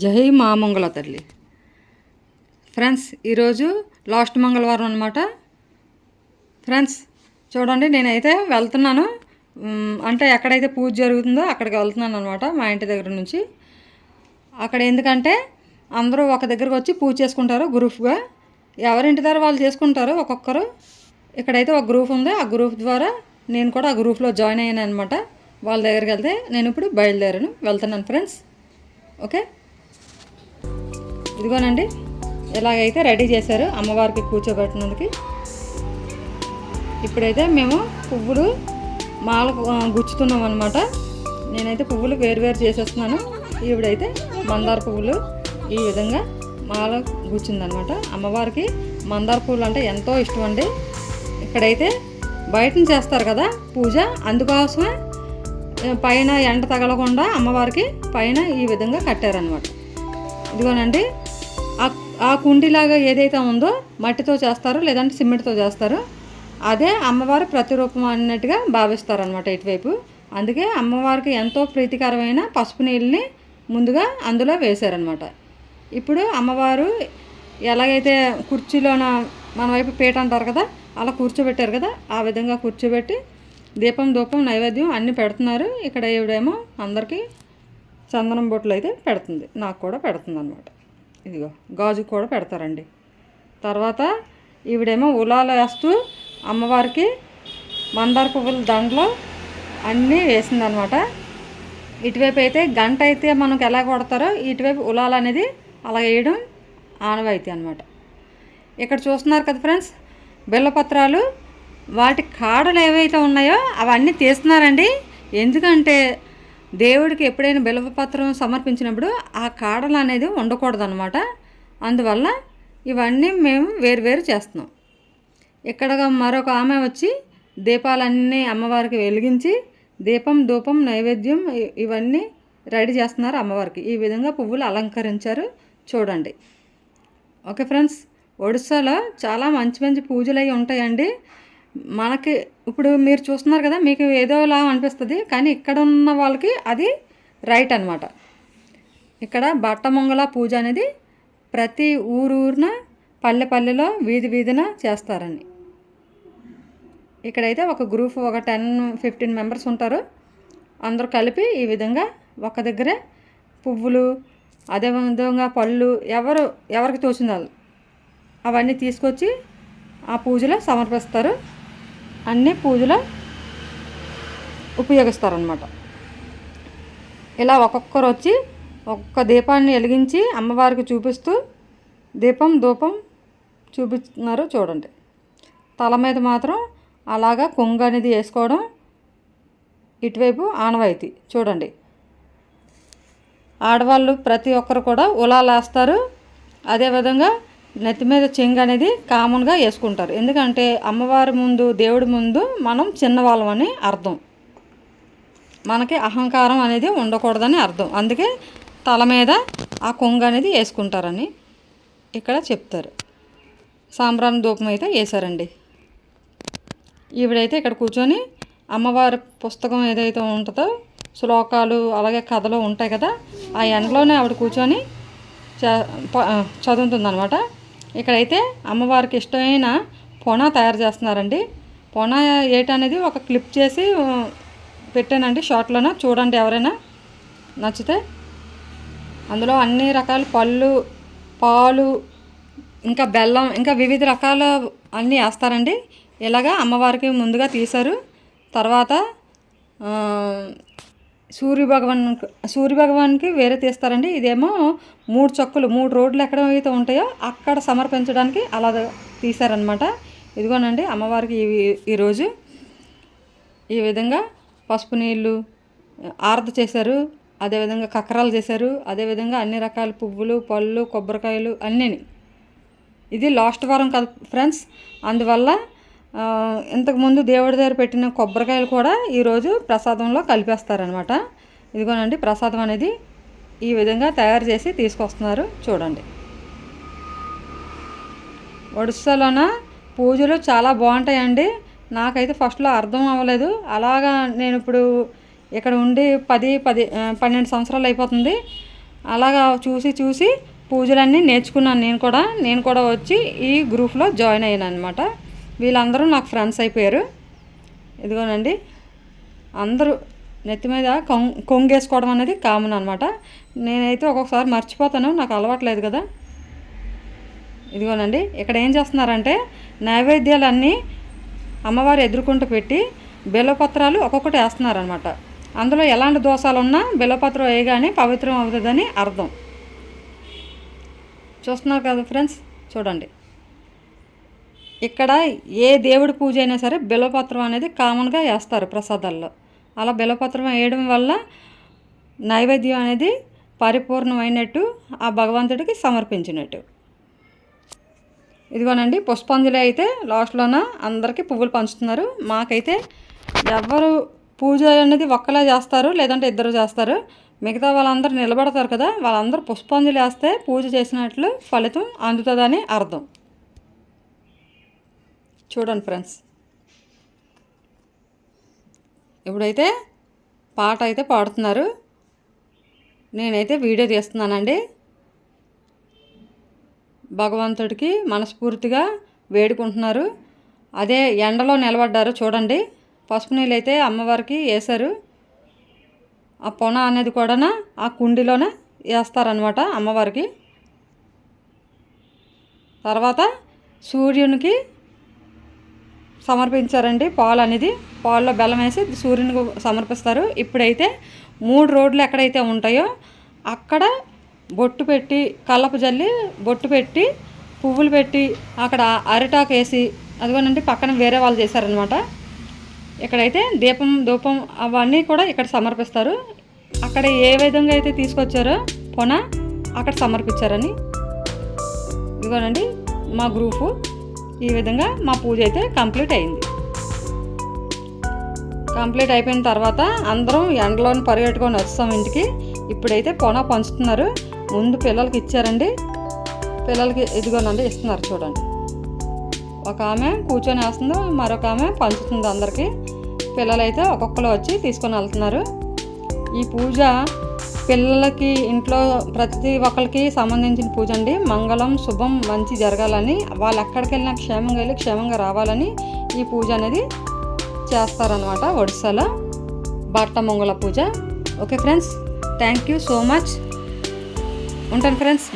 జై మామంగళ తల్లి. ఫ్రెండ్స్ ఈరోజు లాస్ట్ మంగళవారం అనమాట ఫ్రెండ్స్ చూడండి నేనైతే వెళ్తున్నాను. అంటే ఎక్కడైతే పూజ జరుగుతుందో అక్కడికి వెళ్తున్నాను అనమాట మా ఇంటి దగ్గర నుంచి. అక్కడ ఎందుకంటే అందరూ ఒక దగ్గరకు వచ్చి పూజ చేసుకుంటారు గ్రూప్గా ఎవరింటి దగ్గర వాళ్ళు చేసుకుంటారు ఒక్కొక్కరు. ఇక్కడైతే ఒక గ్రూప్ ఉంది ఆ గ్రూప్ ద్వారా నేను కూడా ఆ గ్రూప్లో జాయిన్ అయ్యాను అనమాట వాళ్ళ దగ్గరికి వెళ్తే నేను ఇప్పుడు బయలుదేరాను వెళ్తున్నాను ఫ్రెండ్స్. ఓకే? ఇదిగోనండి ఇలాగైతే రెడీ చేశారు అమ్మవారికి కూర్చోబెట్టినందుకు. ఇప్పుడైతే మేము పువ్వులు మాల గుచ్చుతున్నాం అనమాట నేనైతే పువ్వులు వేరు వేరు చేసేస్తున్నాను. ఈవిడైతే మందార పువ్వులు ఈ విధంగా మాల గుచ్చిందనమాట అమ్మవారికి మందార పువ్వులు అంటే ఎంతో ఇష్టం అండి. ఇక్కడైతే బయట చేస్తారు కదా పూజ అందుకోసమే పైన ఎండ తగలకుండా అమ్మవారికి పైన ఈ విధంగా కట్టారనమాట ఇదిగోనండి ఆ- ఆ కుండీలాగా ఏదైతే ఉందో మట్టితో చేస్తారో లేదంటే సిమెంట్తో చేస్తారో అదే అమ్మవారు ప్రతిరూపం అన్నట్టుగా భావిస్తారనమాట ఇటువైపు. అందుకే అమ్మవారికి ఎంతో ప్రీతికరమైన పసుపు నీళ్ళని ముందుగా అందులో వేశారనమాట ఇప్పుడు అమ్మవారు ఎలాగైతే కుర్చీలోన మన వైపు పీట అంటారు కదా అలా కూర్చోబెట్టారు కదా ఆ విధంగా కూర్చోబెట్టి దీపం ధూపం నైవేద్యం అన్నీ పెడుతున్నారు. ఇక్కడ ఈవిడేమో అందరికీ చందనం బొట్లు అయితే పెడుతుంది. నాకు కూడా పెడుతుంది అనమాట ఇదిగో గాజు కూడా పెడతారండి. తర్వాత ఈవిడేమో ఉలాలు వేస్తూ అమ్మవారికి మందార పువ్వుల దండలో అన్నీ వేసిందనమాట. ఇటువైపు అయితే గంట అయితే మనకు ఎలా కొడతారో ఇటువైపు ఉలాలు అనేది అలా వేయడం ఆనవాయితీ అనమాట. ఇక్కడ చూస్తున్నారు కదా ఫ్రెండ్స్ బెల్లపత్రాలు వాటి కాడలు ఏవైతే ఉన్నాయో అవన్నీ తీస్తున్నారండి. ఎందుకంటే దేవుడికి ఎప్పుడైనా బిల్వపత్రం సమర్పించినప్పుడు ఆ కాడలు అనేది ఉండకూడదు అనమాట అందువల్ల ఇవన్నీ మేము వేరు వేరు చేస్తున్నాం. ఇక్కడ మరొక ఆమె వచ్చి దీపాలన్నీ అమ్మవారికి వెలిగించి దీపం ధూపం నైవేద్యం ఇవన్నీ రెడీ చేస్తున్నారు అమ్మవారికి. ఈ విధంగా పువ్వులు అలంకరించారు చూడండి. ఓకే ఫ్రెండ్స్ ఒడిస్సాలో చాలా మంచి మంచి పూజలు అవి ఉంటాయండి. మనకి ఇప్పుడు మీరు చూస్తున్నారు కదా మీకు ఏదోలా అనిపిస్తుంది కానీ ఇక్కడ ఉన్న వాళ్ళకి అది రైట్ అనమాట ఇక్కడ బట్టమొంగల పూజ అనేది ప్రతి ఊరు ఊరిన పల్లె పల్లెలో వీధి వీధిన చేస్తారని. ఇక్కడైతే ఒక గ్రూప్ ఒక టెన్ ఫిఫ్టీన్ మెంబర్స్ ఉంటారు. అందరూ కలిపి ఈ విధంగా ఒక దగ్గరే పువ్వులు అదే విధంగా పళ్ళు ఎవరు ఎవరికి తోచిన వాళ్ళు అవన్నీ తీసుకొచ్చి ఆ పూజలో సమర్పిస్తారు. అన్ని పూజలో ఉపయోగిస్తారనమాట ఇలా ఒక్కొక్కరు వచ్చి ఒక్క దీపాన్ని వెలిగించి అమ్మవారికి చూపిస్తూ దీపం ధూపం చూపిస్తున్నారు చూడండి. తల మీద మాత్రం అలాగా కొంగు అనేది వేసుకోవడం ఇటువైపు ఆనవాయితీ చూడండి. ఆడవాళ్ళు ప్రతి ఒక్కరు కూడా ఉలాలేస్తారు అదేవిధంగా నెత్తి మీద చెంగు అనేది కామన్గా వేసుకుంటారు. ఎందుకంటే అమ్మవారి ముందు దేవుడి ముందు మనం చిన్నవాళ్ళమని అర్థం. మనకి అహంకారం అనేది ఉండకూడదని అర్థం. అందుకే తల మీద ఆ కొంగు అనేది వేసుకుంటారని ఇక్కడ చెప్తారు. సాంబ్రాణి ధూపం అయితే వేశారండి. ఈవిడైతే ఇక్కడ కూర్చొని అమ్మవారి పుస్తకం ఏదైతే ఉంటుందో శ్లోకాలు అలాగే కథలు ఉంటాయి కదా ఆ ఎండలోనే ఆవిడ కూర్చొని చదువుతుంది ఇక్కడైతే అమ్మవారికి ఇష్టమైన పొన తయారు చేస్తున్నారండి. పొన ఏటనేది ఒక క్లిప్ చేసి పెట్టానండి షార్ట్లోన చూడండి ఎవరైనా నచ్చితే. అందులో అన్ని రకాల పళ్ళు పాలు ఇంకా బెల్లం ఇంకా వివిధ రకాల అన్నీ వేస్తారండి. ఇలాగా అమ్మవారికి ముందుగా తీశారు. తర్వాత సూర్య భగవాన్ సూర్య భగవాన్కి వేరే తీస్తారండి. ఇదేమో మూడు చొక్కలు మూడు రోడ్లు ఎక్కడ అయితే ఉంటాయో అక్కడ సమర్పించడానికి అలా తీశారనమాట ఇదిగోనండి అమ్మవారికి ఈ- ఈరోజు ఈ విధంగా పసుపు నీళ్ళు ఆరత చేశారు అదేవిధంగా కక్కరాలు చేశారు అదేవిధంగా అన్ని రకాల పువ్వులు పళ్ళు కొబ్బరికాయలు అన్నీని. ఇది లాస్ట్ వారం కదా ఫ్రెండ్స్. అందువల్ల ఇంతకుముందు దేవుడి దగ్గర పెట్టిన కొబ్బరికాయలు కూడా ఈరోజు ప్రసాదంలో కలిపేస్తారనమాట ఇదిగోనండి ప్రసాదం అనేది ఈ విధంగా తయారు చేసి తీసుకొస్తున్నారు. చూడండి. ఒడిస్సాలోన పూజలు చాలా బాగుంటాయండి. నాకైతే ఫస్ట్లో అర్థం అవ్వలేదు. అలాగా నేను ఇప్పుడు ఇక్కడ ఉండి పది పది పన్నెండు సంవత్సరాలు అయిపోతుంది. అలాగా చూసి చూసి పూజలన్నీ నేర్చుకున్నాను నేను కూడా. నేను కూడా వచ్చి ఈ గ్రూప్లో జాయిన్ అయ్యాను అనమాట వీళ్ళందరూ నాకు ఫ్రెండ్స్ అయిపోయారు. ఇదిగోనండి అందరూ నెత్తి మీద కొం- కొంగేసుకోవడం అనేది కామన్ అనమాట నేనైతే ఒక్కొక్కసారి మర్చిపోతాను నాకు అలవాట్లేదు కదా. ఇదిగోనండి ఇక్కడ ఏం చేస్తున్నారంటే నైవేద్యాలన్నీ అమ్మవారు ఎదుర్కొంటూ పెట్టి బెల్లపత్రాలు ఒక్కొక్కటి వేస్తున్నారనమాట అందులో ఎలాంటి దోషాలు ఉన్నా బెల్లపత్రం వేయగానే పవిత్రం అవుతుందని అర్థం. చూస్తున్నారు కదా ఫ్రెండ్స్? చూడండి. ఇక్కడ ఏ దేవుడి పూజ అయినా సరే బిలపత్రం అనేది కామన్గా వేస్తారు ప్రసాదాల్లో. అలా బిలపత్రం వేయడం వల్ల నైవేద్యం అనేది పరిపూర్ణమైనట్టు ఆ భగవంతుడికి సమర్పించినట్టు. ఇదిగోనండి పుష్పాంజలి అయితే లాస్ట్లోన అందరికీ పువ్వులు పంచుతున్నారు. మాకైతే ఎవరు పూజ అనేది ఒక్కలే చేస్తారు లేదంటే ఇద్దరు చేస్తారు. మిగతా వాళ్ళందరూ నిలబడతారు కదా వాళ్ళందరూ పుష్పాంజలి వేస్తే పూజ చేసినట్లు ఫలితం అందుతుందని అర్థం. చూడండి ఫ్రెండ్స్. ఇప్పుడైతే పాట అయితే పాడుతున్నారు. నేనైతే వీడియో తీస్తున్నానండి. భగవంతుడికి మనస్ఫూర్తిగా వేడుకుంటున్నారు. అదే ఎండలో నిలబడ్డారు చూడండి. పసుపు నీళ్ళు అయితే అమ్మవారికి వేశారు. ఆ పొన అనేది కూడా ఆ కుండిలోనే వేస్తారనమాట అమ్మవారికి. తర్వాత సూర్యునికి సమర్పించారండి. పాలు అనేది పాల్లో బెల్లం వేసి సూర్యునికి సమర్పిస్తారు. ఇప్పుడైతే మూడు రోడ్లు ఎక్కడైతే ఉంటాయో అక్కడ బొట్టు పెట్టి కల్లపు జల్లి బొట్టు పెట్టి పువ్వులు పెట్టి అక్కడ అరిటాకు వేసి అదిగోనండి పక్కన వేరే వాళ్ళు చేశారనమాట ఇక్కడైతే దీపం ధూపం అవన్నీ కూడా ఇక్కడ సమర్పిస్తారు. అక్కడ ఏ విధంగా అయితే తీసుకొచ్చారో పొన అక్కడ సమర్పించారని. ఇదిగోనండి మా గ్రూపు. ఈ విధంగా మా పూజ అయితే కంప్లీట్ అయింది. కంప్లీట్ అయిపోయిన తర్వాత అందరం ఎండలోని పరిగెట్టుకొని వస్తాం ఇంటికి. ఇప్పుడైతే పొన పంచుతున్నారు. ముందు పిల్లలకి ఇచ్చారండి. పిల్లలకి ఇదిగోనండి ఇస్తున్నారు చూడండి. ఒక ఆమె కూర్చొని వేస్తుంది మరొక ఆమె పంచుతుంది అందరికీ. పిల్లలైతే ఒక్కొక్కరు వచ్చి తీసుకొని వెళ్తున్నారు. ఈ పూజ పిల్లలకి ఇంట్లో ప్రతి ఒక్కరికి సంబంధించిన పూజ అండి. మంగళం శుభం మంచి జరగాలని వాళ్ళు ఎక్కడికి వెళ్ళినా క్షేమంగా వెళ్ళి క్షేమంగా రావాలని ఈ పూజ అనేది చేస్తారనమాట ఒడిస్సాలో బట్ట మంగళ పూజ. Okay friends thank you so much. ఉంటాను ఫ్రెండ్స్.